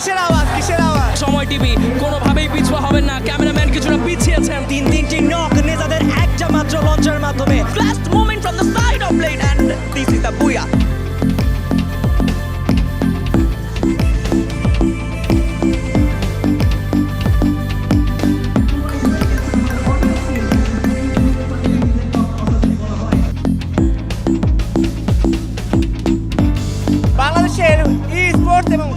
কিসের আওয়াজ কিসের আওয়াজ? সময় টিভি কোনোভাবেই পিছুয়া হবেন না। ক্যামেরাম্যান কিছুটা পিছিয়েছেন তিন তিনটি নক নেতাদের একটা মাত্র লঞ্চের মাধ্যমে। Last moment from the side of blade and this is the booyah. বাংলাদেশের ই স্পোর্টস এবং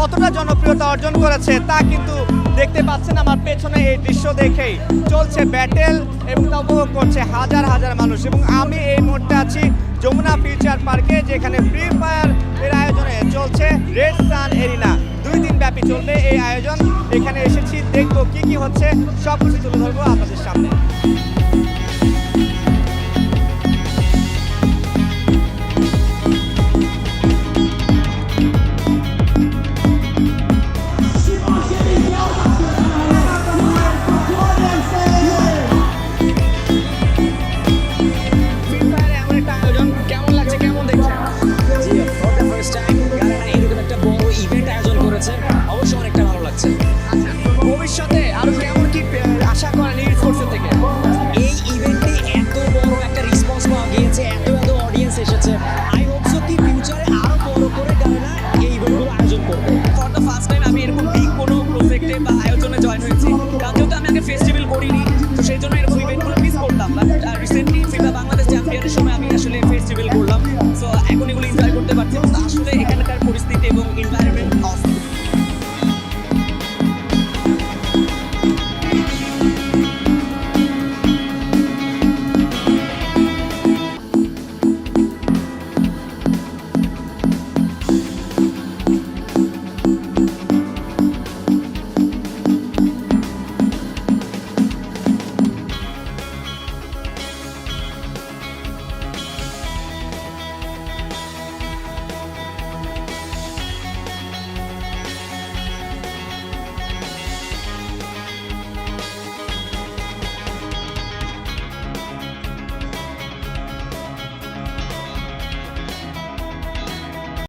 কতটা জনপ্রিয়তা অর্জন করেছে তা কিন্তু দেখতে পাচ্ছেন আমার পেছনে এই দৃশ্য দেখেই। চলছে ব্যাটেল এবং তা উপভোগ করছে হাজার হাজার মানুষ এবং আমি এই মুহূর্তে আছি যমুনা ফিউচার পার্কে যেখানে ফ্রি ফায়ার এর আয়োজনে চলছে রেড সান এরিনা দুই দিন ব্যাপী চলবে এই আয়োজন। এখানে এসেছি, দেখব কি কি হচ্ছে সব কিছু তুলে ধরবো আপনাদের সামনে। ভবিষ্যতে আরও কেমন কি আশা করেন এই স্পোর্টস থেকে? এই ইভেন্টে এত বড় একটা রেসপন্স পাওয়া গিয়েছে, এত এত অডিয়েন্স এসেছে। আই হোপ সো কি ফিউচারে আরও বড় করে গানা এই ইভেন্টগুলো আয়োজন করবে। ফর দ্য ফার্স্ট টাইম আমি এরকম বিগ কোনো প্রজেক্টে বা আয়োজনে জয়েন হয়েছি। তাতেও তো আমি একটা ফেস্টিভ্যাল